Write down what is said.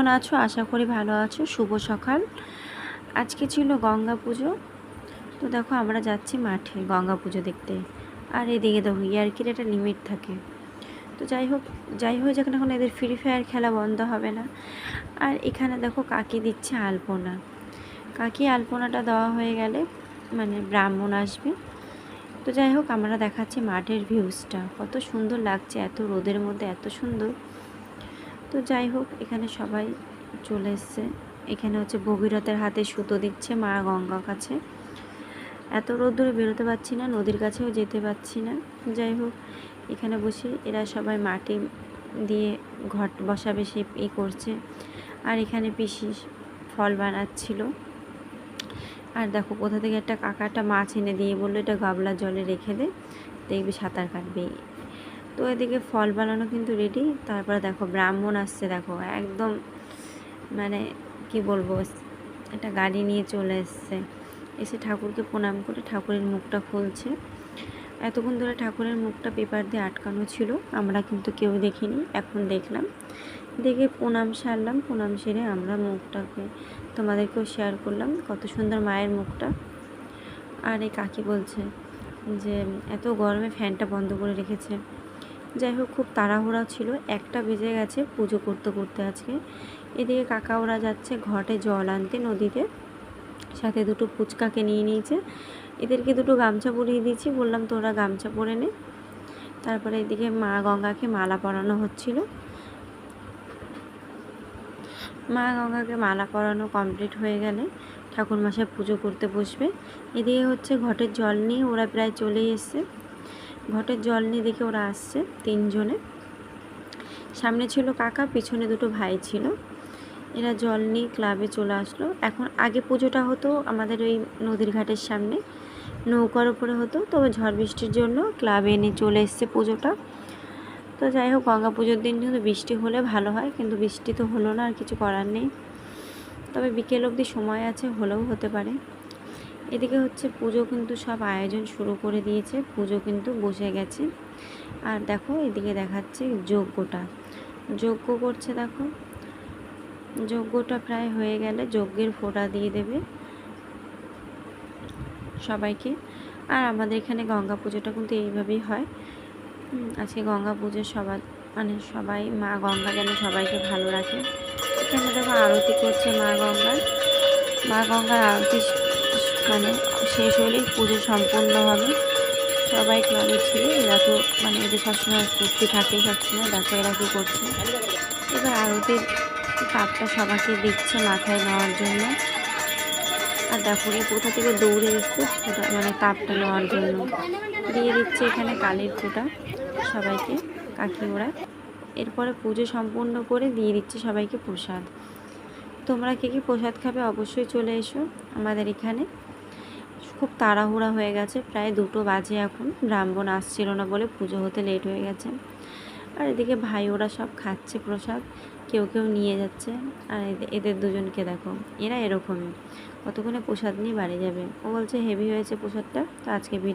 কেমন আছো? আশা করি ভালো আছো। শুভ সকাল। আজকে ছিল গঙ্গা পুজো। তো দেখো, আমরা যাচ্ছি মাঠে গঙ্গা পুজো দেখতে। আর এদিকে দেখো ইয়ার্কির একটা লিমিট থাকে। তো যাই হোক যাই হোক, যেখানে এখন এদের ফ্রি ফায়ার খেলা বন্ধ হবে না। আর এখানে দেখো, কাকি দিচ্ছে আলপনা। কাকি আলপনাটা দেওয়া হয়ে গেলে মানে ব্রাহ্মণ আসবে। তো যাই হোক, আমরা দেখাচ্ছি মাঠের ভিউজটা কত সুন্দর লাগছে, এত রোদের মধ্যে, এত সুন্দর। তো যাই হোক, এখানে সবাই চলে এসছে। এখানে হচ্ছে ভগীরথের হাতে সুতো দিচ্ছে মা গঙ্গা কাছে। এত রোদ্দুরে বেরোতে পারছি না, নদীর কাছেও যেতে পারছি না। যাই হোক, এখানে বসে এরা সবাই মাটি দিয়ে ঘট বসাবে সে ই করছে। আর এখানে পিসি ফল বানাচ্ছিল। আর দেখো, কোথা থেকে একটা কাকাটা মাছ এনে দিয়ে বলল, এটা গাবলার জলে রেখে দে, দেখবি সাঁতার কাটবে। তো এদিকে ফল বানানো কিন্তু রেডি তারপরে দেখো ব্রাহ্মণ আসছে, দেখো একদম মানে কি বলব, একটা গাড়ি নিয়ে চলে এসছে। এসে ঠাকুরকে প্রণাম করে ঠাকুরের মুখটা খুলছে। এতক্ষণ ধরে ঠাকুরের মুখটা পেপার দিয়ে আটকানো ছিল, আমরা কিন্তু কেউ দেখিনি, এখন দেখলাম। দেখে প্রণাম সারলাম, প্রণাম সেরে আমরা মুখটাকে তোমাদেরকেও শেয়ার করলাম, কত সুন্দর মায়ের মুখটা। আর এই কাকি বলছে যে, এত গরমে ফ্যানটা বন্ধ করে রেখেছে। যাই হোক, খুব তাড়াহুড়া ছিল। একটা বেজে গেছে পুজো করতে করতে আজকে। এদিকে কাকা ওরা যাচ্ছে ঘটে জল আনতে নদীতে। সাথে দুটো ফুচকাকে নিয়ে নিয়েছে। এদেরকে দুটো গামছা পরিয়ে দিয়েছি। বললাম, তোরা গামছা পরে নে। তারপরে এদিকে মা গঙ্গাকে মালা পরানো হচ্ছিল। মা গঙ্গাকে মালা পরানো কমপ্লিট হয়ে গেলে ঠাকুরমশাই পুজো করতে বসবে। এদিকে হচ্ছে ঘটের জল নিয়ে ওরা প্রায় চলে এসছে। ঘটের জল নিয়ে দেখে ওরা আসছে তিনজনে। সামনে ছিল কাকা, পিছনে দুটো ভাই ছিল। এরা জল নিয়ে ক্লাবে চলে আসলো। এখন আগে পুজোটা হতো আমাদের ওই নদীর ঘাটের সামনে। নৌকার উপরে হতো, তবে ঝড় বৃষ্টির জন্য ক্লাবে এনে চলে এসছে পুজোটা। তো যাই হোক, গঙ্গা পুজোর দিন কিন্তু বৃষ্টি হলে ভালো হয়, কিন্তু বৃষ্টি তো হলো না, আর কিছু করার নেই। তবে বিকেল অবধি সময় আছে, হলেও হতে পারে। এদিকে হচ্ছে পুজো কিন্তু সব আয়োজন শুরু করে দিয়েছে, পুজো কিন্তু বসে গেছে। আর দেখো এদিকে দেখাচ্ছে যজ্ঞটা। যজ্ঞ করছে দেখো। যজ্ঞটা প্রায় হয়ে গেলে যজ্ঞের ফোঁটা দিয়ে দেবে সবাইকে। আর আমাদের এখানে গঙ্গা পুজোটা কিন্তু এইভাবেই হয়। আজকে গঙ্গা পুজো সবার মানে সবাই, মা গঙ্গা যেন সবাইকে ভালো রাখে। এখানে দেখো আরতি করছে মা গঙ্গার। মা গঙ্গার আরতি মানে শেষ হলেই পুজো সম্পূর্ণ হবে। সবাই ক্লাবে ছিল, এরা তো মানে এদের সবসময় করতে থাকেই সবসময় দেখো এরা কী করছে। এবার আরতির তাপটা সবাইকে দিচ্ছে মাথায় নেওয়ার জন্য। আর দেখো এই কোথা থেকে দৌড়ে এসছে মানে তাপটা নেওয়ার জন্য। দিয়ে দিচ্ছে এখানে কালির ফোঁটা সবাইকে কাকি ওরা এরপরে পুজো সম্পূর্ণ করে দিয়ে দিচ্ছে সবাইকে প্রসাদ। তোমরা কে কী প্রসাদ খাবে অবশ্যই চলে এসো আমাদের এখানে। খুব তাড়াহুড়া হয়ে গেছে, প্রায় দুটো বাজে এখন। ব্রাহ্মণ আসছিল না বলে পুজো হতে লেট হয়ে গেছে। আর এদিকে ভাই ওরা সব খাচ্ছে প্রসাদ, কেউ কেউ নিয়ে যাচ্ছে। আর এদের দুজনকে দেখো, এরা এরকমই। কতক্ষণে প্রসাদ নিয়ে বাড়ি যাবে? ও বলছে হেভি হয়েছে প্রসাদটা, তো আজকে